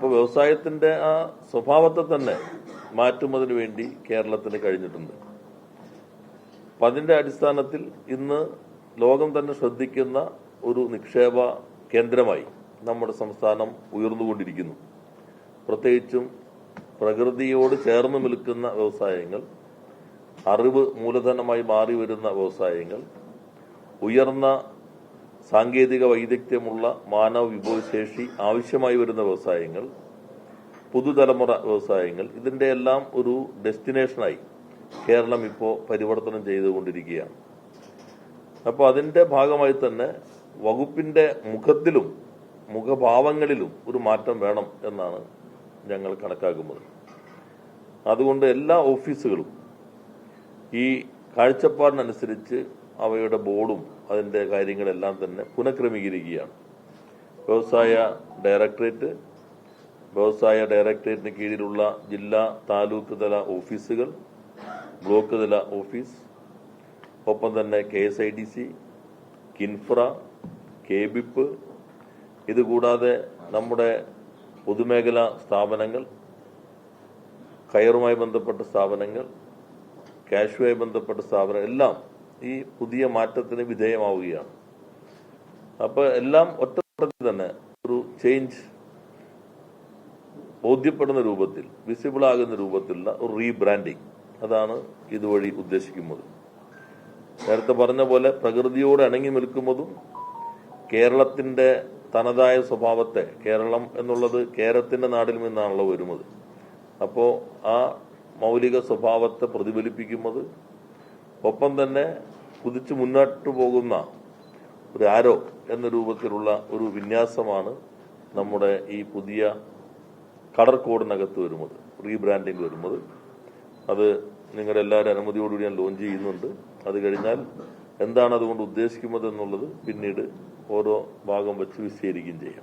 അപ്പോൾ വ്യവസായത്തിന്റെ ആ സ്വഭാവത്തെ തന്നെ മാറ്റുന്നതിന് വേണ്ടി കേരളത്തിന് കഴിഞ്ഞിട്ടുണ്ട്. അപ്പം അതിന്റെ അടിസ്ഥാനത്തിൽ ഇന്ന് ലോകം തന്നെ ശ്രദ്ധിക്കുന്ന ഒരു നിക്ഷേപ കേന്ദ്രമായി നമ്മുടെ സംസ്ഥാനം ഉയർന്നുകൊണ്ടിരിക്കുന്നു. പ്രത്യേകിച്ചും പ്രകൃതിയോട് ചേർന്ന് നിൽക്കുന്ന വ്യവസായങ്ങൾ അറിവ് മൂലധനമായി മാറി വരുന്ന വ്യവസായങ്ങൾ ഉയർന്ന സാങ്കേതിക വൈദഗ്ധ്യമുള്ള മാനവ വിഭവശേഷി ആവശ്യമായി വരുന്ന വ്യവസായങ്ങൾ പുതുതലമുറ വ്യവസായങ്ങൾ ഇതിന്റെ എല്ലാം ഒരു ഡെസ്റ്റിനേഷനായി കേരളം ഇപ്പോൾ പരിവർത്തനം ചെയ്തുകൊണ്ടിരിക്കുകയാണ്. അപ്പോൾ അതിന്റെ ഭാഗമായി തന്നെ വകുപ്പിന്റെ മുഖത്തിലും മുഖഭാവങ്ങളിലും ഒരു മാറ്റം വേണം എന്നാണ് ഞങ്ങൾ കണക്കാക്കുന്നത്. അതുകൊണ്ട് എല്ലാ ഓഫീസുകളും ഈ കാഴ്ചപ്പാടിനനുസരിച്ച് അവയുടെ ബോർഡും അതിന്റെ കാര്യങ്ങളെല്ലാം തന്നെ പുനഃക്രമീകരിക്കുകയാണ്. വ്യവസായ ഡയറക്ടറേറ്റ് വ്യവസായ ഡയറക്ടറേറ്റിന് കീഴിലുള്ള ജില്ലാ താലൂക്ക് തല ഓഫീസുകൾ ബ്ലോക്ക് തല ഓഫീസ് ഒപ്പം തന്നെ K S I D C KINFRA K BIP ഇതുകൂടാതെ നമ്മുടെ പൊതുമേഖലാ സ്ഥാപനങ്ങൾ കയറുമായി ബന്ധപ്പെട്ട സ്ഥാപനങ്ങൾ ക്യാഷുമായി ബന്ധപ്പെട്ട സ്ഥാപനം എല്ലാം ഈ പുതിയ മാറ്റത്തിന് വിധേയമാവുകയാണ്. അപ്പോൾ എല്ലാം ഒറ്റത്തിൽ തന്നെ ഒരു ചേഞ്ച് ബോധ്യപ്പെടുന്ന രൂപത്തിൽ വിസിബിൾ ആകുന്ന രൂപത്തിലുള്ള ഒരു റീബ്രാൻഡിങ് അതാണ് ഇതുവഴി ഉദ്ദേശിക്കുന്നത്. നേരത്തെ പറഞ്ഞ പോലെ പ്രകൃതിയോട് ഇണങ്ങി നിൽക്കുന്നതും കേരളത്തിന്റെ തനതായ സ്വഭാവത്തെ കേരളം എന്നുള്ളത് കേരളത്തിന്റെ നാടിൽ നിന്നാണല്ലോ വരുന്നത്. അപ്പോൾ ആ മൗലിക സ്വഭാവത്തെ പ്രതിഫലിപ്പിക്കുന്നത് ഒപ്പം തന്നെ കുതിച്ചു മുന്നോട്ട് പോകുന്ന ഒരു ആരോ എന്ന രൂപത്തിലുള്ള ഒരു വിന്യാസമാണ് നമ്മുടെ ഈ പുതിയ കളർ കോഡിനകത്ത് വരുന്നത് റീബ്രാൻഡിങ് വരുന്നത്. അത് നിങ്ങളുടെ എല്ലാവരും അനുമതിയോടുകൂടി ഞാൻ ലോഞ്ച് ചെയ്യുന്നുണ്ട്. അത് കഴിഞ്ഞാൽ എന്താണ് അതുകൊണ്ട് ഉദ്ദേശിക്കുന്നത് എന്നുള്ളത് പിന്നീട് ഓരോ ഭാഗം വെച്ച് വിശദീകരിക്കുകയും ചെയ്യാം.